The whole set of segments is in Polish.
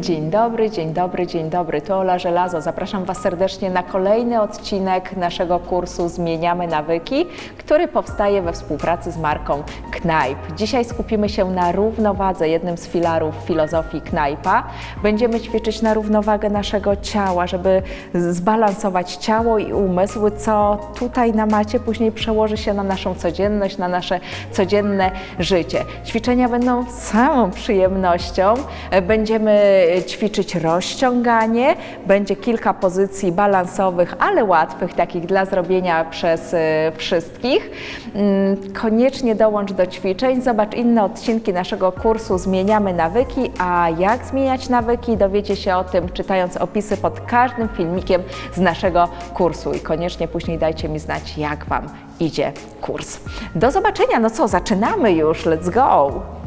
Dzień dobry, dzień dobry, dzień dobry. To Ola Żelazo. Zapraszam Was serdecznie na kolejny odcinek naszego kursu Zmieniamy Nawyki, który powstaje we współpracy z marką Knajp. Dzisiaj skupimy się na równowadze, jednym z filarów filozofii Knajpa. Będziemy ćwiczyć na równowagę naszego ciała, żeby zbalansować ciało i umysł, co tutaj na macie później przełoży się na naszą codzienność, na nasze codzienne życie. Ćwiczenia będą samą przyjemnością. Będziemy ćwiczyć rozciąganie, będzie kilka pozycji balansowych, ale łatwych, takich dla zrobienia przez e, wszystkich. Mm, Koniecznie dołącz do ćwiczeń, zobacz inne odcinki naszego kursu Zmieniamy nawyki, a jak zmieniać nawyki? Dowiecie się o tym czytając opisy pod każdym filmikiem z naszego kursu. I koniecznie później dajcie mi znać jak Wam idzie kurs. Do zobaczenia, no co, zaczynamy już, let's go!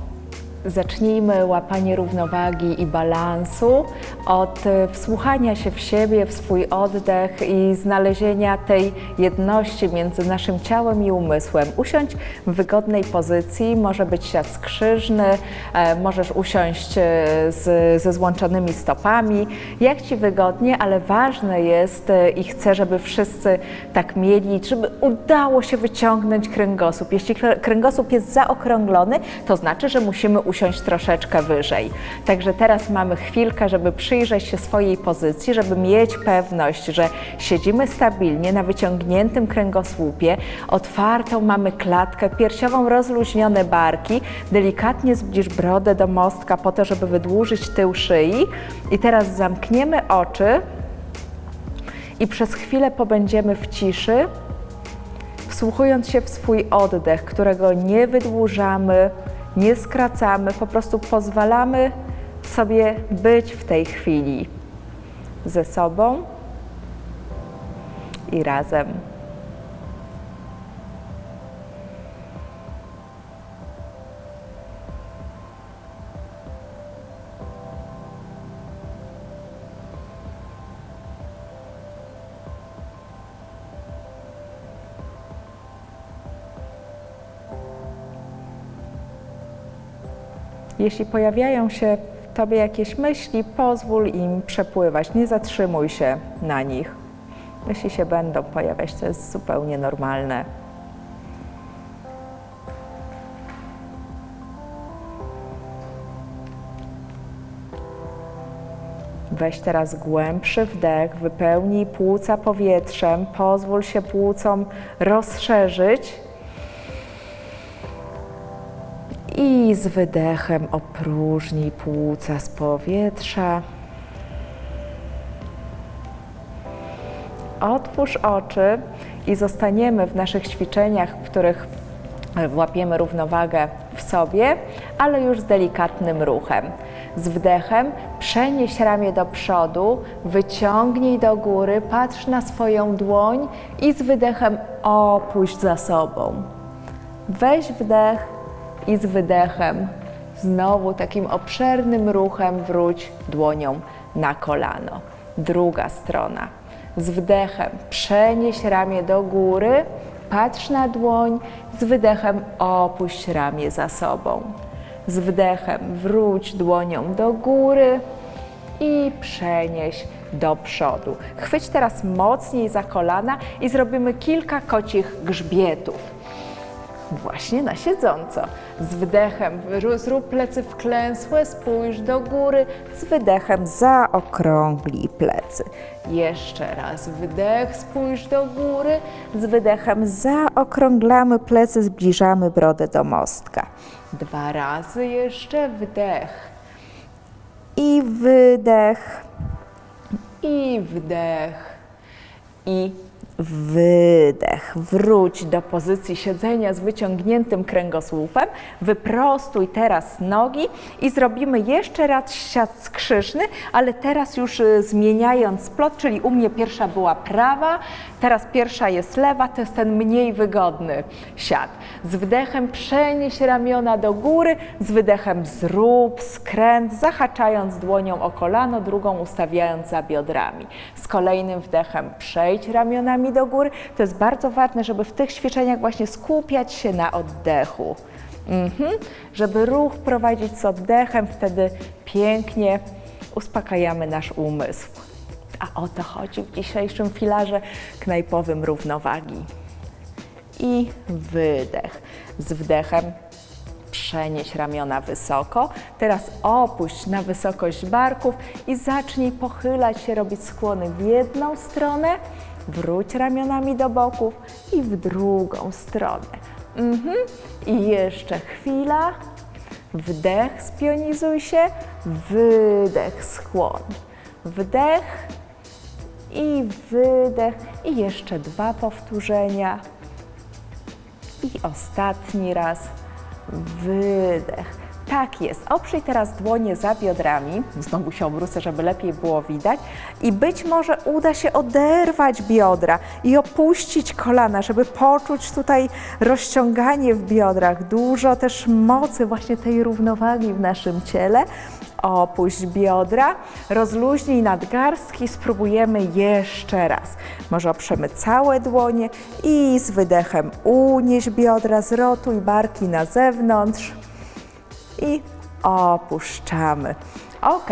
Zacznijmy łapanie równowagi i balansu od wsłuchania się w siebie, w swój oddech i znalezienia tej jedności między naszym ciałem i umysłem. Usiądź w wygodnej pozycji, może być siat skrzyżny, e, możesz usiąść e, z, ze złączonymi stopami, jak Ci wygodnie, ale ważne jest e, i chcę, żeby wszyscy tak mieli, żeby udało się wyciągnąć kręgosłup. Jeśli krę- kręgosłup jest zaokrąglony, to znaczy, że musimy usiąść troszeczkę wyżej. Także teraz mamy chwilkę, żeby przyjrzeć się swojej pozycji, żeby mieć pewność, że siedzimy stabilnie na wyciągniętym kręgosłupie, otwartą mamy klatkę piersiową, rozluźnione barki, delikatnie zbliż brodę do mostka po to, żeby wydłużyć tył szyi. I teraz zamkniemy oczy i przez chwilę pobędziemy w ciszy, wsłuchując się w swój oddech, którego nie wydłużamy, nie skracamy, po prostu pozwalamy sobie być w tej chwili ze sobą i razem. Jeśli pojawiają się w tobie jakieś myśli, pozwól im przepływać, nie zatrzymuj się na nich. Jeśli się będą pojawiać, to jest zupełnie normalne. Weź teraz głębszy wdech, wypełnij płuca powietrzem, pozwól się płucom rozszerzyć. I z wydechem opróżnij płuca z powietrza. Otwórz oczy i zostaniemy w naszych ćwiczeniach, w których łapiemy równowagę w sobie, ale już z delikatnym ruchem. Z wdechem przenieś ramię do przodu, wyciągnij do góry, patrz na swoją dłoń i z wydechem opuść za sobą. Weź wdech i z wydechem znowu takim obszernym ruchem wróć dłonią na kolano. Druga strona. Z wdechem przenieś ramię do góry, patrz na dłoń, z wydechem opuść ramię za sobą. Z wdechem wróć dłonią do góry i przenieś do przodu. Chwyć teraz mocniej za kolana i zrobimy kilka kocich grzbietów właśnie na siedząco. Z wdechem wyru- zrób plecy wklęsłe, spójrz do góry, z wydechem zaokrąglij plecy. Jeszcze raz wdech, spójrz do góry, z wydechem zaokrąglamy plecy, zbliżamy brodę do mostka. Dwa razy jeszcze wdech i wydech i wdech i wydech. Wróć do pozycji siedzenia z wyciągniętym kręgosłupem. Wyprostuj teraz nogi i zrobimy jeszcze raz siat skrzyżny, ale teraz już y, zmieniając splot, czyli u mnie pierwsza była prawa, teraz pierwsza jest lewa, to jest ten mniej wygodny siat. Z wdechem przenieś ramiona do góry, z wydechem zrób skręt, zahaczając dłonią o kolano, drugą ustawiając za biodrami. Z kolejnym wdechem przejdź ramionami do góry. To jest bardzo ważne, żeby w tych ćwiczeniach właśnie skupiać się na oddechu. Mhm. Żeby ruch prowadzić z oddechem, wtedy pięknie uspokajamy nasz umysł. A o to chodzi w dzisiejszym filarze knajpowym równowagi. I wydech. Z wdechem przenieś ramiona wysoko. Teraz opuść na wysokość barków i zacznij pochylać się, robić skłony w jedną stronę. Wróć ramionami do boków i w drugą stronę. Mhm. I jeszcze chwila. Wdech, spionizuj się. Wydech, skłon. Wdech i wydech. I jeszcze dwa powtórzenia. I ostatni raz wydech. Tak jest. Oprzyj teraz dłonie za biodrami. Znowu się obrócę, żeby lepiej było widać. I być może uda się oderwać biodra i opuścić kolana, żeby poczuć tutaj rozciąganie w biodrach. Dużo też mocy właśnie tej równowagi w naszym ciele. Opuść biodra, rozluźnij nadgarstki, spróbujemy jeszcze raz. Może oprzemy całe dłonie i z wydechem unieś biodra, zrotuj barki na zewnątrz i opuszczamy. Ok.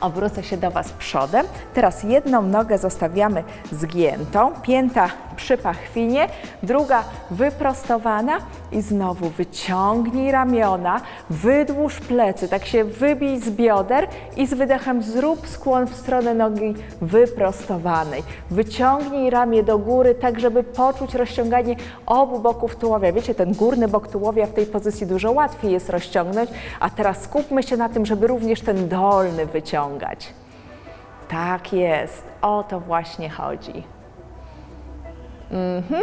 Obrócę się do Was przodem. Teraz jedną nogę zostawiamy zgiętą, pięta przy pachwinie, druga wyprostowana i znowu wyciągnij ramiona, wydłuż plecy, tak się wybij z bioder i z wydechem zrób skłon w stronę nogi wyprostowanej. Wyciągnij ramię do góry, tak żeby poczuć rozciąganie obu boków tułowia. Wiecie, ten górny bok tułowia w tej pozycji dużo łatwiej jest rozciągnąć, a teraz skupmy się na tym, żeby również ten dolny wyciągać. Tak jest, o to właśnie chodzi. Mhm.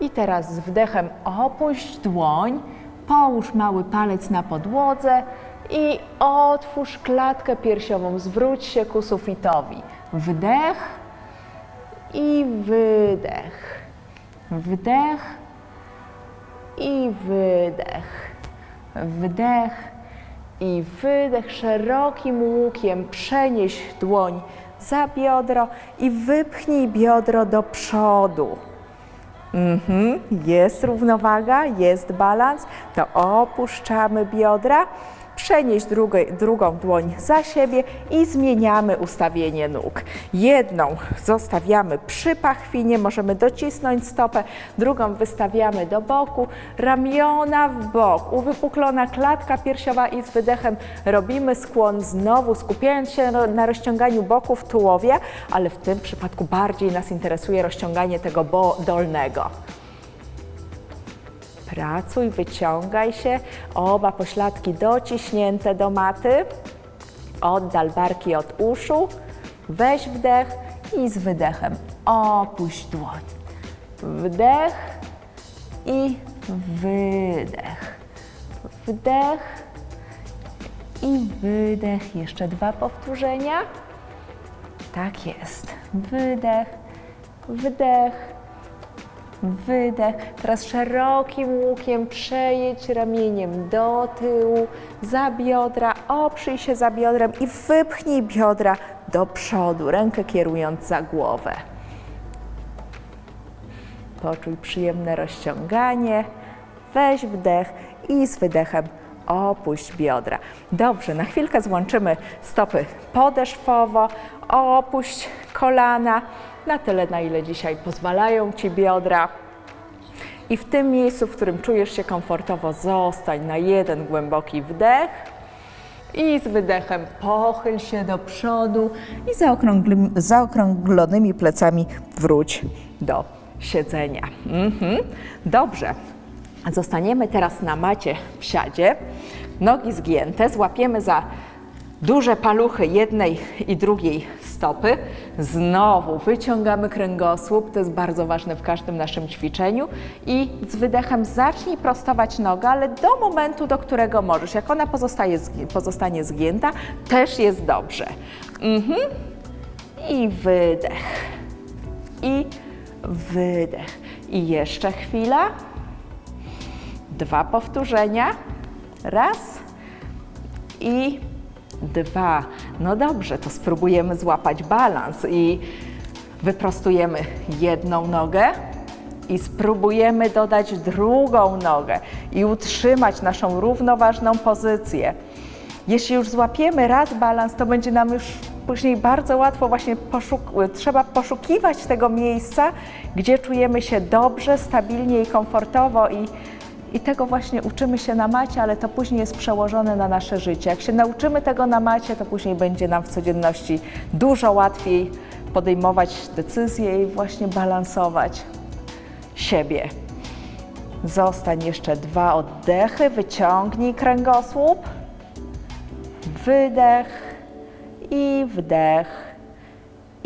I teraz z wdechem opuść dłoń, połóż mały palec na podłodze i otwórz klatkę piersiową, zwróć się ku sufitowi. Wdech i wydech. Wdech i wydech. Wdech i wydech szerokim łukiem przenieś dłoń za biodro i wypchnij biodro do przodu. Mhm, jest równowaga, jest balans, to opuszczamy biodra, przenieść drugą, drugą dłoń za siebie i zmieniamy ustawienie nóg. Jedną zostawiamy przy pachwinie, możemy docisnąć stopę, drugą wystawiamy do boku, ramiona w bok, uwypuklona klatka piersiowa i z wydechem robimy skłon znowu, skupiając się na- rozciąganiu boków tułowia, ale w tym przypadku bardziej nas interesuje rozciąganie tego dolnego. Pracuj, wyciągaj się, oba pośladki dociśnięte do maty. Oddal barki od uszu, weź wdech i z wydechem opuść dłoń. Wdech i wydech. Wdech i wydech. Jeszcze dwa powtórzenia. Tak jest. Wydech, wdech, Wydech. Teraz szerokim łukiem przejedź ramieniem do tyłu, za biodra, oprzyj się za biodrem i wypchnij biodra do przodu, rękę kierując za głowę. Poczuj przyjemne rozciąganie, weź wdech i z wydechem opuść biodra. Dobrze, na chwilkę złączymy stopy podeszwowo, opuść kolana na tyle, na ile dzisiaj pozwalają Ci biodra. I w tym miejscu, w którym czujesz się komfortowo, zostań na jeden głęboki wdech i z wydechem pochyl się do przodu i zaokrągl- zaokrąglonymi plecami wróć do siedzenia. Mhm. Dobrze. Zostaniemy teraz na macie w siadzie, nogi zgięte, złapiemy za duże paluchy jednej i drugiej stopy. Znowu wyciągamy kręgosłup, to jest bardzo ważne w każdym naszym ćwiczeniu. I z wydechem zacznij prostować nogę, ale do momentu, do którego możesz. Jak ona pozostaje, pozostanie zgięta, też jest dobrze. Mhm. I wydech. I wydech. I jeszcze chwila. Dwa powtórzenia. Raz i dwa. No dobrze, to spróbujemy złapać balans i wyprostujemy jedną nogę i spróbujemy dodać drugą nogę i utrzymać naszą równoważną pozycję. Jeśli już złapiemy raz balans, to będzie nam już później bardzo łatwo właśnie poszuk- trzeba poszukiwać tego miejsca, gdzie czujemy się dobrze, stabilnie i komfortowo i, i tego właśnie uczymy się na macie, ale to później jest przełożone na nasze życie. Jak się nauczymy tego na macie, to później będzie nam w codzienności dużo łatwiej podejmować decyzje i właśnie balansować siebie. Zostań jeszcze dwa oddechy, wyciągnij kręgosłup, wydech i wdech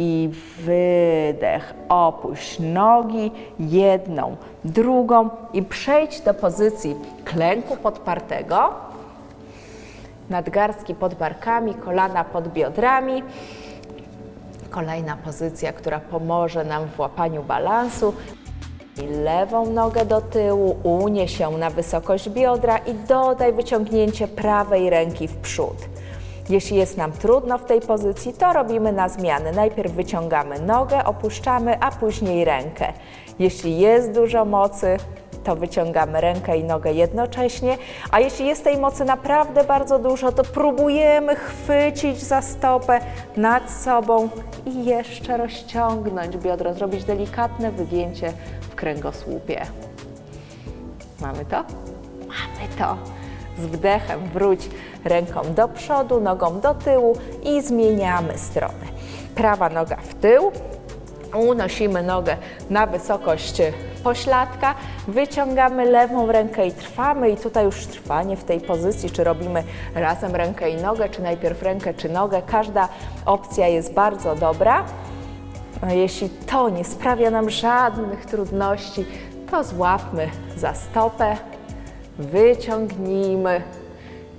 i wydech. Opuść nogi jedną, drugą i przejdź do pozycji klęku podpartego. Nadgarstki pod barkami, kolana pod biodrami. Kolejna pozycja, która pomoże nam w łapaniu balansu. I lewą nogę do tyłu, unieś ją na wysokość biodra i dodaj wyciągnięcie prawej ręki w przód. Jeśli jest nam trudno w tej pozycji, to robimy na zmiany. Najpierw wyciągamy nogę, opuszczamy, a później rękę. Jeśli jest dużo mocy, to wyciągamy rękę i nogę jednocześnie, a jeśli jest tej mocy naprawdę bardzo dużo, to próbujemy chwycić za stopę nad sobą i jeszcze rozciągnąć biodro, zrobić delikatne wygięcie w kręgosłupie. Mamy to? Mamy to. Z wdechem wróć ręką do przodu, nogą do tyłu i zmieniamy stronę. Prawa noga w tył, unosimy nogę na wysokość pośladka, wyciągamy lewą rękę i trwamy. I tutaj już trwanie w tej pozycji, czy robimy razem rękę i nogę, czy najpierw rękę, czy nogę, każda opcja jest bardzo dobra. Jeśli to nie sprawia nam żadnych trudności, to złapmy za stopę, wyciągnijmy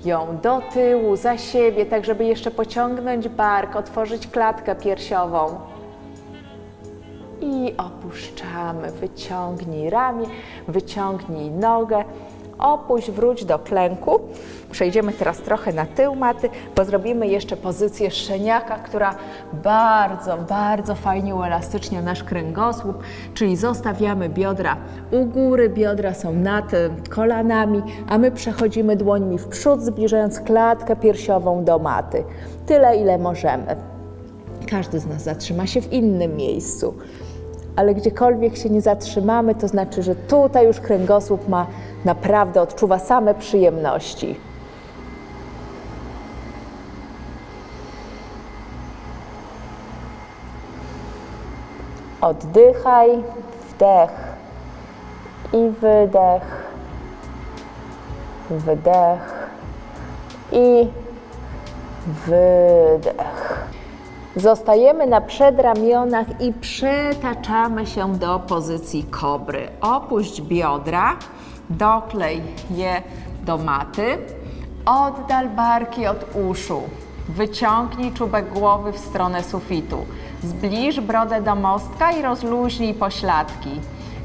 ją do tyłu, za siebie, tak żeby jeszcze pociągnąć bark, otworzyć klatkę piersiową. I opuszczamy. Wyciągnij ramię, wyciągnij nogę, opuść, wróć do klęku. Przejdziemy teraz trochę na tył maty, bo zrobimy jeszcze pozycję szczeniaka, która bardzo, bardzo fajnie uelastycznia nasz kręgosłup, czyli zostawiamy biodra u góry, biodra są nad y, kolanami, a my przechodzimy dłońmi w przód, zbliżając klatkę piersiową do maty. Tyle, ile możemy. Każdy z nas zatrzyma się w innym miejscu, ale gdziekolwiek się nie zatrzymamy, to znaczy, że tutaj już kręgosłup ma naprawdę odczuwa same przyjemności. Oddychaj, wdech i wydech, wdech i wydech. Zostajemy na przedramionach i przetaczamy się do pozycji kobry. Opuść biodra, doklej je do maty, oddal barki od uszu, wyciągnij czubek głowy w stronę sufitu, zbliż brodę do mostka i rozluźnij pośladki.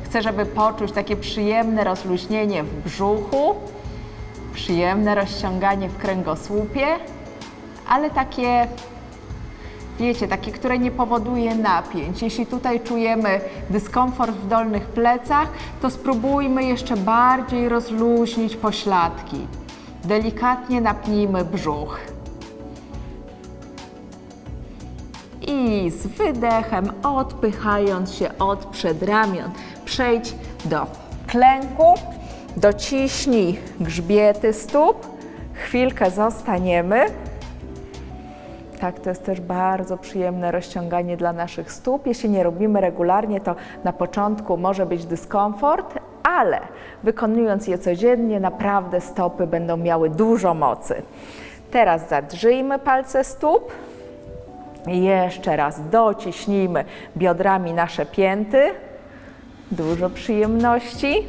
Chcę, żeby poczuć takie przyjemne rozluźnienie w brzuchu, przyjemne rozciąganie w kręgosłupie, ale takie wiecie, takie, które nie powoduje napięć. Jeśli tutaj czujemy dyskomfort w dolnych plecach, to spróbujmy jeszcze bardziej rozluźnić pośladki. Delikatnie napnijmy brzuch. I z wydechem, odpychając się od przedramion, przejdź do klęku, dociśnij grzbiety stóp, chwilkę zostaniemy. Tak, to jest też bardzo przyjemne rozciąganie dla naszych stóp. Jeśli nie robimy regularnie, to na początku może być dyskomfort, ale wykonując je codziennie, naprawdę stopy będą miały dużo mocy. Teraz zadrzyjmy palce stóp. Jeszcze raz dociśnijmy biodrami nasze pięty. Dużo przyjemności.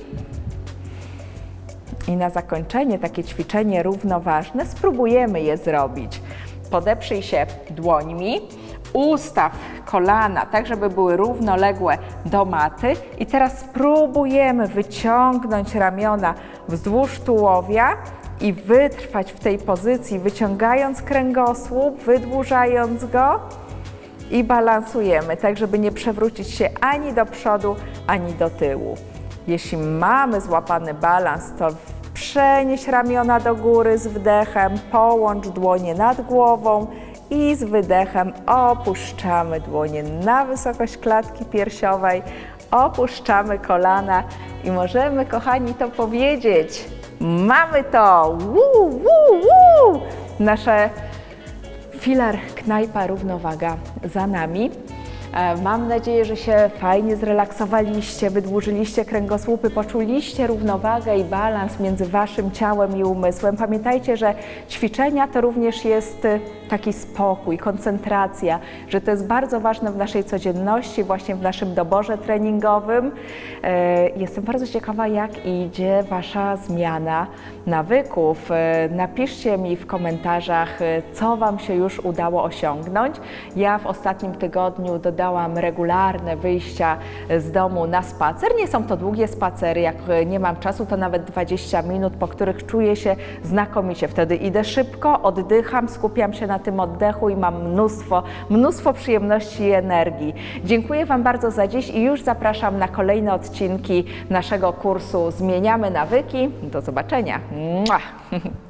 I na zakończenie takie ćwiczenie równoważne spróbujemy je zrobić. Podeprzyj się dłońmi, ustaw kolana tak, żeby były równoległe do maty i teraz spróbujemy wyciągnąć ramiona wzdłuż tułowia i wytrwać w tej pozycji, wyciągając kręgosłup, wydłużając go i balansujemy, tak żeby nie przewrócić się ani do przodu, ani do tyłu. Jeśli mamy złapany balans, to Przenieś ramiona do góry z wdechem, połącz dłonie nad głową i z wydechem opuszczamy dłonie na wysokość klatki piersiowej, opuszczamy kolana i możemy, kochani, to powiedzieć. Mamy to! Woo, woo, woo! Nasze filar knajpa równowaga za nami. E, Mam nadzieję, że się fajnie zrelaksowaliście, wydłużyliście kręgosłupy, poczuliście równowagę i balans między waszym ciałem i umysłem. Pamiętajcie, że ćwiczenia to również jest e, taki spokój, koncentracja, że to jest bardzo ważne w naszej codzienności, właśnie w naszym doborze treningowym. E, Jestem bardzo ciekawa, jak idzie wasza zmiana nawyków. E, Napiszcie mi w komentarzach, co Wam się już udało osiągnąć. Ja w ostatnim tygodniu dodałam regularne wyjścia z domu na spacer. Nie są to długie spacery, jak e, nie mam czasu, to nawet 20 minut, po których czuję się znakomicie. Wtedy idę szybko, oddycham, skupiam się na tym oddechu i mam mnóstwo, mnóstwo przyjemności i energii. Dziękuję Wam bardzo za dziś i już zapraszam na kolejne odcinki naszego kursu Zmieniamy nawyki. Do zobaczenia. Mua!